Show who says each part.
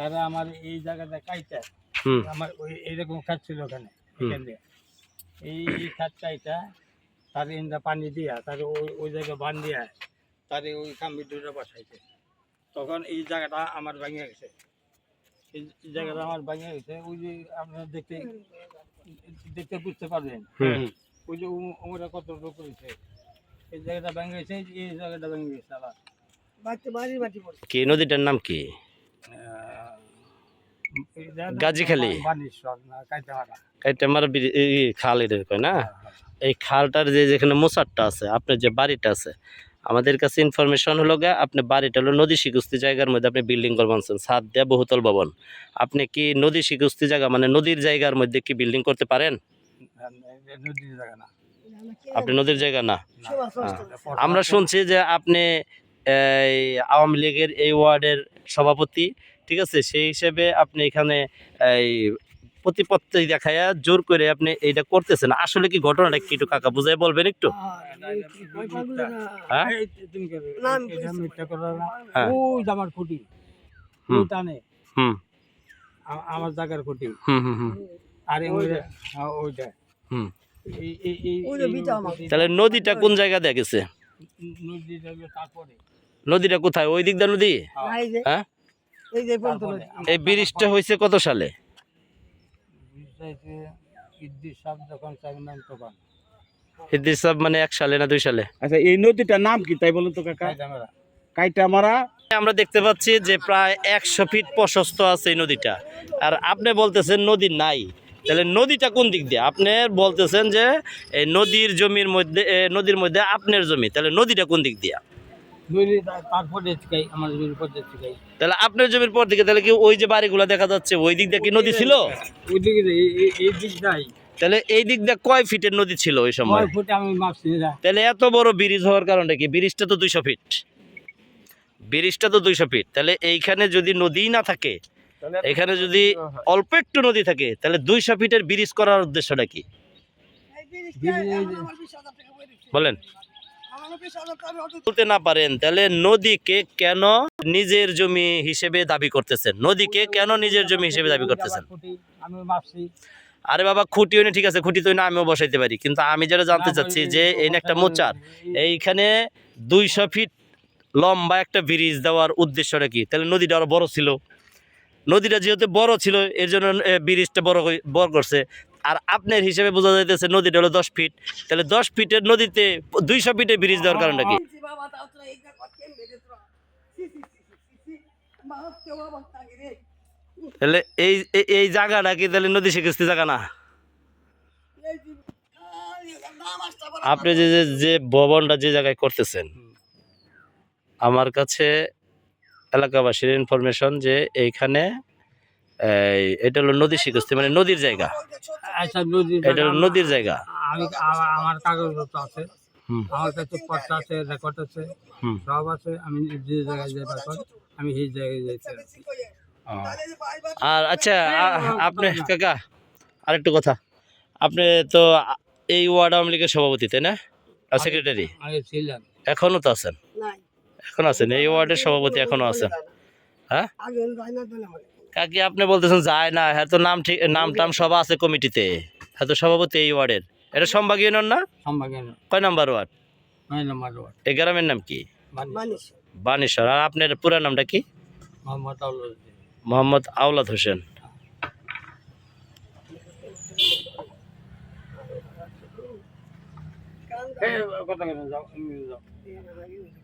Speaker 1: তারা আমার এই জায়গাটা কাইটা। আমার ওই এইরকম খাত ছিল ওখানে। এখান দিয়ে। এই এই খাত কাইটা তার ইন্দা পানি দিয়া তার ওই ওই জায়গায় বান দিয়া তার ওই কাম্বি দুটো বসাইছে। তখন এই জায়গাটা আমার ভাঙিয়ে গেছে। এই জায়গাটা আমার ভাঙিয়ে গেছে ওই যে আপনারা দেখতে দেখতে বুঝতে পারবেন। ওই যে ওরা কত রোগ করেছে এই জায়গাটা ভেঙে গেছে এই- এই জায়গাটা ভেঙে গেছে আবার।
Speaker 2: কি নদীটার নাম কি? গাজীখালী?
Speaker 1: না
Speaker 2: এই খাল এটা কয় না এই খালটার যে যেখানে মোসারটা আছে আপনার যে বাড়িটা আছে আমাদের কাছে ইনফরমেশন হলো গা আপনি বাড়িটা হলো নদী শিকুস্তি জায়গার মধ্যে আপনি বিল্ডিং দেয়া বহুতল ভবন আপনি কি নদী শিকুস্তি জায়গা মানে নদীর জায়গার মধ্যে কি বিল্ডিং করতে পারেন আপনি নদীর জায়গা না
Speaker 1: না।
Speaker 2: আমরা শুনছি যে আপনি আওয়ামী লীগের এই ওয়ার্ডের সভাপতি ঠিক আছে? সেই হিসেবে আপনি এখানে এই প্রতিপত্তি দেখায়া জোর করে আপনি এটা করতেছেন। আসলে কি ঘটনাটা কি একটু কাকা বুঝাই বলবেন একটু? হ্যাঁ? হ্যাঁ।
Speaker 1: আমার
Speaker 2: হুম। হুম।
Speaker 1: জায়গার খুঁটি। আরে ওইটা
Speaker 2: তাহলে নদীটা কোন জায়গা দেখেছে
Speaker 1: নদীটা তারপরে।
Speaker 2: নদীটা কোথায়? ওই দিক দিয়ে নদী?
Speaker 3: এই
Speaker 2: হ্যাঁ?
Speaker 3: এই
Speaker 2: ব্রিজটা হয়েছে কত সালে? মানে এক সালে না দুই সালে?
Speaker 4: আচ্ছা এই নদীটার নাম কি তাই বলুন তো কাকা? কাইটামারা
Speaker 2: আমরা দেখতে পাচ্ছি যে প্রায় একশো ফিট প্রশস্ত আছে এই নদীটা। আর আপনি বলতেছেন নদী নাই। তাহলে নদীটা কোন দিক দিয়ে? আপনি বলতেছেন যে এই নদীর জমির মধ্যে নদীর মধ্যে আপনার জমি। তাহলে নদীটা কোন দিক দিয়া? তাহলে আপনার জমির পর দিকে তাহলে কি ওই যে বাড়িগুলো দেখা যাচ্ছে ওই দিক দিয়ে কি নদী ছিল?
Speaker 1: এই- দিক নাই।
Speaker 2: তাহলে এই দিক দিয়ে কয় ফিটের নদী ছিল ওই সময়?
Speaker 1: ছয় ফুটে আমি মাপছি না।
Speaker 2: তাহলে এত বড় ব্রিজ হওয়ার কারণটা কি ব্রিজটা তো দুইশো ফিট? ব্রিজটা তো দুইশো ফিট। তাহলে এইখানে যদি নদী না থাকে এখানে যদি অল্প একটু নদী থাকে তাহলে দুইশো ফিটের ব্রিজ করার উদ্দেশ্যটা কি?
Speaker 3: এই ব্রিজটা এখন আমার 20,000 টাকা বই দিচ্ছে।
Speaker 2: বলেন।
Speaker 3: আমার 20,000 টাকা আমি অটো-
Speaker 2: বলতে না পারেন তাহলে নদীকে কেন নিজের জমি হিসেবে দাবি করতেছেন? নদীকে কেন নিজের জমি হিসেবে দাবি করতেছেন? আরে বাবা খুঁটি হইলে ঠিক আছে খুঁটি তো না আমিও বসাইতে পারি। কিন্তু আমি যেটা জানতে চাচ্ছি যে এই একটা মোচার এইখানে দুইশো ফিট লম্বা একটা ব্রিজ দেওয়ার উদ্দেশ্যটা কি? তাহলে নদীটা আরও বড় ছিল। নদীটা যেহেতু বড় ছিল এর জন্য ব্রিজটা বড় বড় করছে। আর আপনার হিসেবে বোঝা যাইতেছে নদীটা হলো দশ ফিট তাহলে দশ ফিটের নদীতে দুইশো ফিটে ব্রিজ দেওয়ার কারণটা কি। তাহলে এই এই- এই জায়গাটা কি তাহলে নদী শিখেছি জায়গা না। আপনি যে যে- যে ভবনটা যে জায়গায় করতেছেন আমার কাছে এলাকাবাসীর ইনফরমেশন যে এইখানে এই, এটা হলো নদী শিখস্তি মানে নদীর জায়গা।
Speaker 1: আচ্ছা নদীর
Speaker 2: এটা হলো নদীর জায়গা।
Speaker 1: আমি আমার- কাগজপত্র আছে। আমার কাছে পত্র আছে রেকর্ড আছে
Speaker 2: হুম।
Speaker 1: সব আছে। আমি যে জায়গায় যাই পারতাম আমি সেই জায়গায় যেতে
Speaker 3: বেশি কইয়ে।
Speaker 2: ও।
Speaker 3: তাহলে যে ভাই ভাই
Speaker 2: আর আচ্ছা আপনি কাকা আরেকটু কথা। আপনি তো এই ওয়ার্ড আওয়ামী লীগের সভাপতি তাই না? সেক্রেটারি
Speaker 1: আগে ছিলাম।
Speaker 2: এখনও তো আছেন। এখন আছেন? এই ওয়ার্ডের সভাপতি এখনও আছেন? হ্যাঁ? কাকি আপনি বলতেছেন যায় না হ্যাঁ তো নাম ঠিক নাম টাম সব আছে কমিটিতে। হ্যাঁ তো সভাপতি এই ওয়ার্ডের। এটা সম্ভাগ ইউনিয়ন না? কয় নাম্বার ওয়ার্ড?
Speaker 1: নম্বর ওয়ার্ড।
Speaker 2: এই গ্রামের নাম কি?
Speaker 1: বানি-
Speaker 2: বানেশ্বর আর আপনার পুরা নামটা কি?
Speaker 1: মোহাম্মদ আউল উদ্দিন।
Speaker 2: মোহাম্মদ আওলাদ হোসেন।
Speaker 1: এই, কথা কেন যাও, যাও।